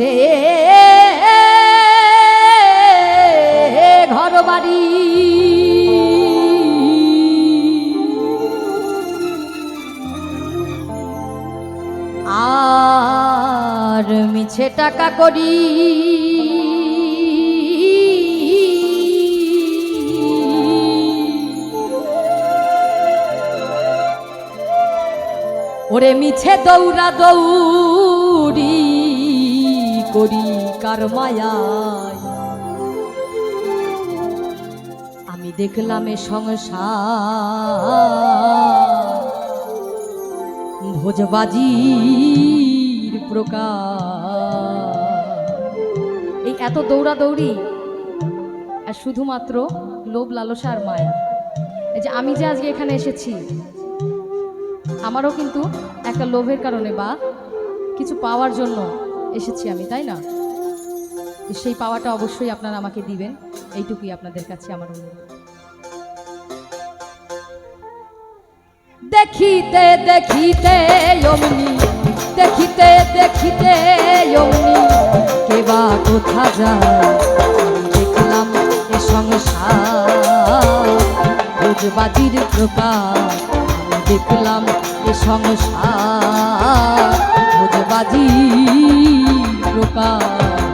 মিছে ঘর বাড়ি আর মিছে টাকা করি। ওরে মিছে দৌড়া দৌড়ি করি কার মায়ায়। আমি দেখলাম এ সংসার প্রকার। এই এত দৌড়াদৌড়ি আর শুধুমাত্র লোভ, লালসা আর মায়া। এই যে আমি যে আজকে এখানে এসেছি, আমারও কিন্তু একটা লোভের কারণে বা কিছু পাওয়ার জন্য এসেছি আমি, তাই না? সেই পাওয়াটা অবশ্যই আপনারা আমাকে দিবেন, এইটুকুই আপনাদের কাছে আমার অনুরোধ। দেখিতে দেখিতে অমনি, দেখিতে দেখিতে অমনি কেবা কোথা যায় দেখলাম এ সংসার। ভোজবাজির প্রকার দেখলাম এ সংসার। ভোজবাজির প্রকার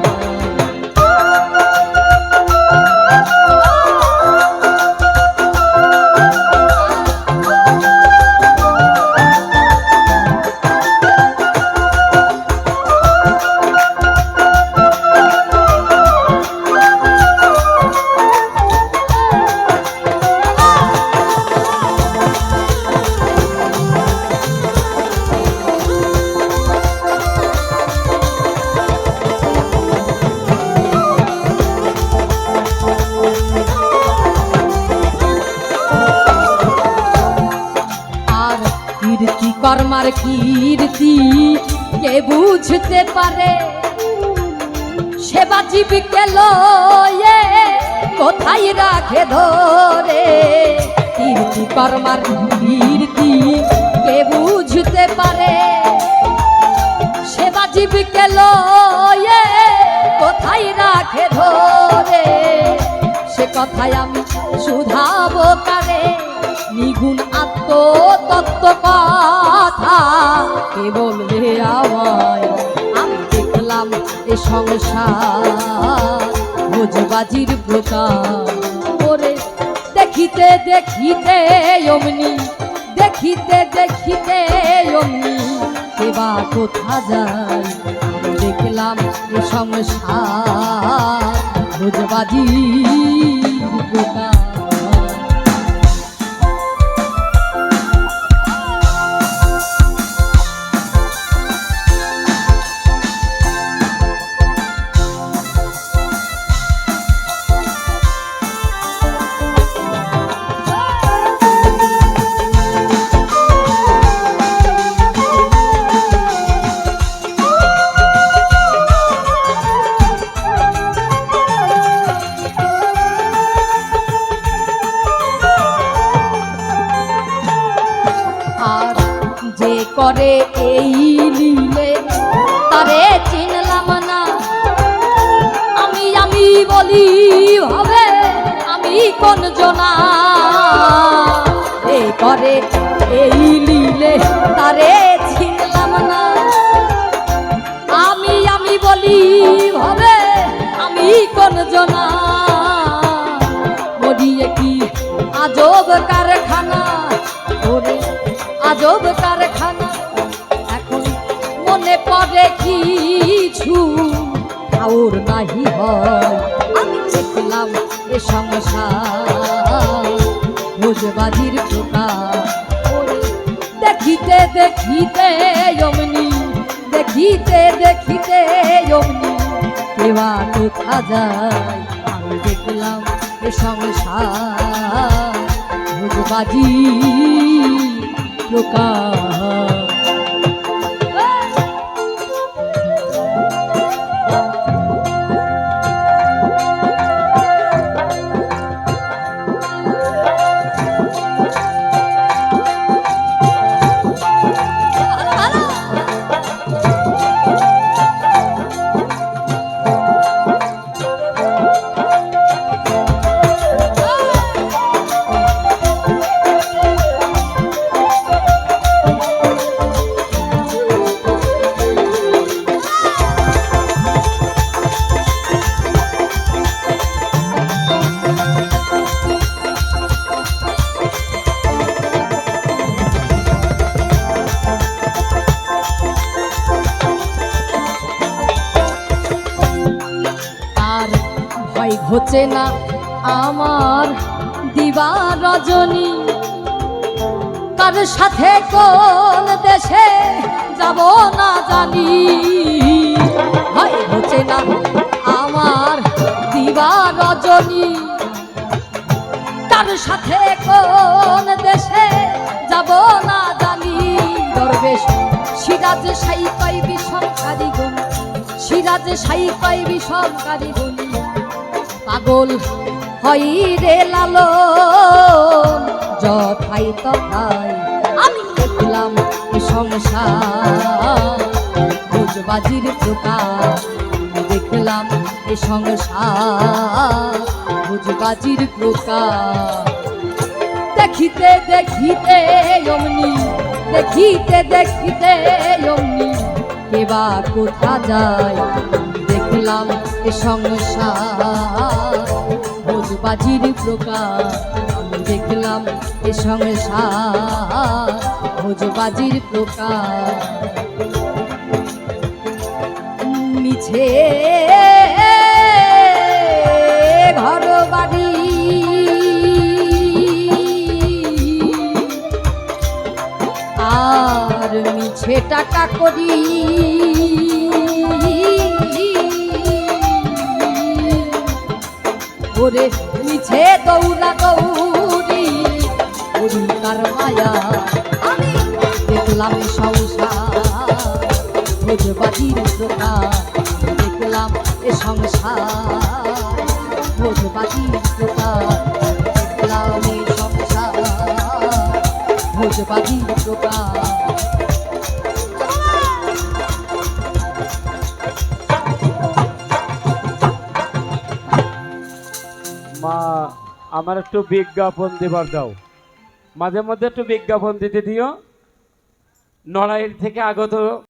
কর্মার কীর্তি কে বুঝতে পারে? সেবা জীবিকে লয়ে কোথায় রাখে ধরে? কীর্তি কর্মার কীর্তি কে বুঝতে পারে? সেবা জীবিকে লয়ে কোথায় রাখে ধরে? সে কথায় আমি শুধাবো কারে? নিগুণ আত্মতত্ত্ব কথা কে বলবে আমায়? আমি দেখলাম এ সংসার। ভোজবাজির প্রকার ওরে দেখিতে দেখিতে অমনি, দেখিতে দেখিতে অমনি এবা কোথা যায়? দেখলাম এ সংসার। ভোজবাজির প্রকার করে এই লীলে তারে চিনলাম না। আমি আমি বলি, হবে, আমি কোন জনা? এ করে এই লীলে তারে চিনলাম না। আমি আমি বলি, হবে, আমি কোন জনা? নাহি হয়। আমি দেখলাম এ সংসার। ভোজবাজির ওরে দেখিতে দেখিতে অমনি, দেখিতে দেখিতে অমনি কেবা কোথা যায়? আমি দেখলাম এ সংসার। ভোজবাজি প্রকার ঘোচে না আমার দিবা রজনী। কার সাথে কোন দেশে যাব না জানি। হয় ঘোচে না আমার দিবা রজনী। তার সাথে কোন দেশে যাব না জানি। দরবেশ সিরাজ সাই সিরাজ সাই পাই বিষমকারী গুণ পাগল হই রে লালো যথাই তথাই আমি দেখলাম সংসার। ভোজবাজির প্রকাশ দেখলাম এ সংসার। ভোজবাজির প্রকাশ দেখিতে দেখিতে অমনি, দেখিতে দেখিতে অমনি কেবা কোথা যায়? দেখলাম এ সংসার। ভোজবাজির প্রকার। আমি দেখলাম এ সংসার। ভোজবাজির প্রকার। মিছে মিছে টাকা করি। ওরে মিছে দৌড়া দৌড়ি করি কার মায়া। আমি দেখলাম সংসার ভোজবাজির প্রকার দেখলাম এ সংসার ভোজবাজির প্রকার দেখলাম এ সংসার ভোজবাজির প্রকার আমার একটু বিজ্ঞাপন দেবার দাও। মাঝে মধ্যে একটু বিজ্ঞাপন দিতে দিও। নড়াইল থেকে আগত